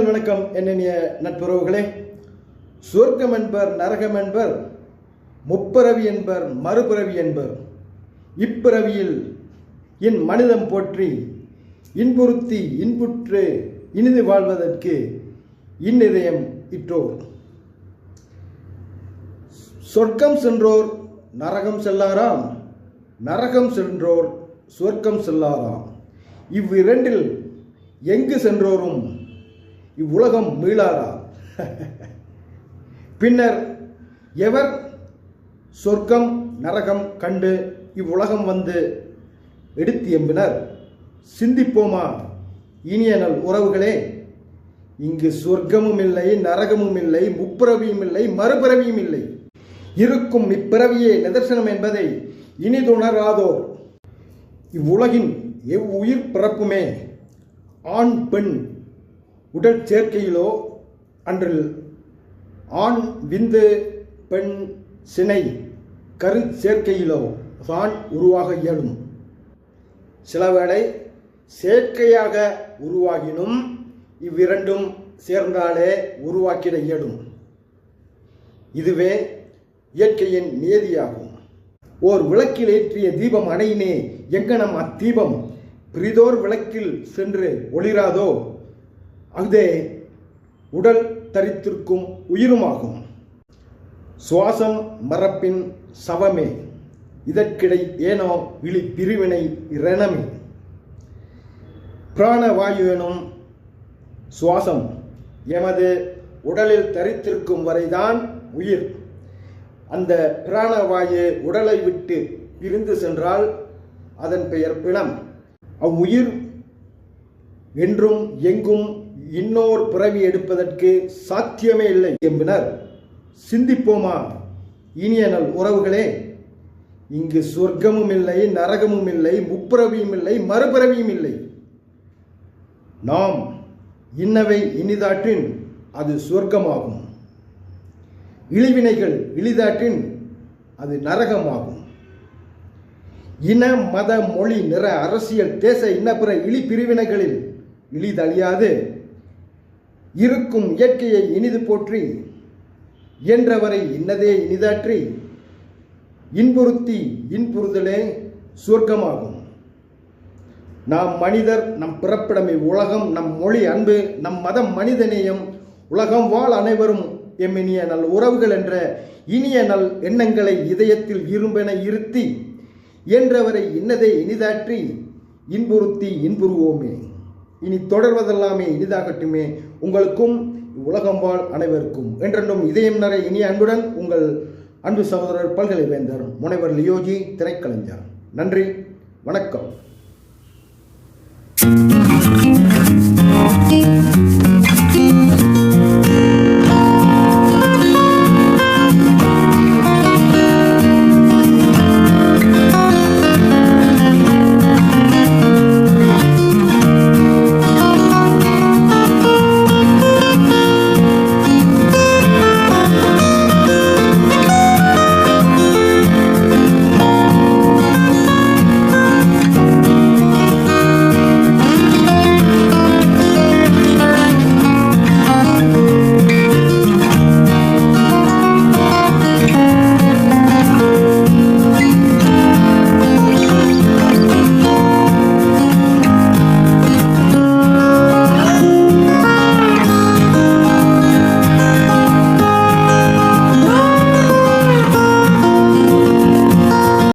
நல் வணக்கம் என்னென்னிய நட்புறவுகளே. சொர்க்கம் என்பர் நரகம் என்பர் முப்பிறவி என்பர் மறுபிறவி என்பர். இப்பிறவியில் என் மனிதம் போற்றி இன்புறுத்தி இன்புற்று இனிது வாழ்வதற்கு இன்னிதயம் இற்றோர். சொர்க்கம் சென்றோர் நரகம் செல்லாராம். நரகம் சென்றோர் சொர்க்கம் செல்லாராம். இவ்விரண்டில் எங்கு சென்றோரும்? இவ்வுலகம் மீளாரா பின்னர் எவர் சொர்க்கம் நரகம் கண்டு இவ்வுலகம் வந்து எடுத்து எம்பினர்? சிந்திப்போமா? இனிய நல் உறவுகளே இங்கு சொர்க்கமும் இல்லை நரகமும் இல்லை முப்பிறவியும் இல்லை மறுபிறவியும் இல்லை. இருக்கும் இப்பிறவியே நிதர்சனம் என்பதை இனிதுணராதோர். இவ்வுலகின் எவ்வுயிர் பிறப்புமே ஆண் பெண் உடல் சேர்க்கையிலோ அன்றில் ஆண் விந்து பெண் சினை கரு சேர்க்கையிலோ தான் உருவாக இயலும். சிலவேளை செயற்கையாக உருவாகினும் இவ்விரண்டும் சேர்ந்தாலே உருவாக்கிட இயலும். இதுவே இயற்கையின் நியதியாகும். ஓர் விளக்கில் ஏற்றிய தீபம் அணையினே எங்கனம் அத்தீபம்? பிரிதோர் விளக்கில் சென்று ஒளிராதோ? அதே உடல் தரித்திருக்கும் உயிருமாகும். சுவாசம் மரப்பின் சவமே. இதற்கிடை ஏனோ இழி பிரிவினை இரணமே பிராணவாயு எனும் சுவாசம் எமது உடலில் தரித்திருக்கும் வரைதான் உயிர். அந்த பிராணவாயு உடலை விட்டு பிரிந்து சென்றால் அதன் பெயர் பிணம். அவ்வுயிர் என்றும் எங்கும் இன்னோர் பிறவி எடுப்பதற்கு சாத்தியமே இல்லை என்பனர் சிந்திப்போமா? இனிய நல் உறவுகளே இங்கு சொர்க்கமும் இல்லை நரகமும் இல்லை முப்பிறவியும் இல்லை மறுபிறவியும் இல்லை. நாம் இன்னவை இனிதாற்றின் அது சொர்க்கமாகும். இழிவினைகள் இழிதாற்றின் அது நரகமாகும். இன மத மொழி நிற அரசியல் தேச இன்னப்புற இழி பிரிவினைகளில் இழிதழியாது. இருக்கும் இயற்கையை இனிது போற்றி இயன்றவரை இன்னதே இனிதாற்றி இன்புறுத்தி இன்புறுதலே சுவர்க்கமாகும். நாம் மனிதர் நம் பிறப்பிடமை உலகம் நம் மொழி அன்பு நம் மதம் மனிதநேயம் உலகம் வாழ் அனைவரும் எம்மினிய நல் உறவுகள் என்ற இனிய நல் எண்ணங்களை இதயத்தில் இரும்பென இருத்தி இயன்றவரை இன்னதை இனிதாற்றி இன்புறுத்தி இன்புறுவோமே. இனி தொடர்வதெல்லாமே இனிதாகட்டுமே. உங்களுக்கும் உலகம் வாழ் அனைவருக்கும். என்றென்றும் இதயம் நிறை இனிய அன்புடன் உங்கள் அன்பு சகோதரர் பல்கலைவேந்தர் முனைவர் லியோஜி திரைக்கலைஞர் நன்றி வணக்கம்.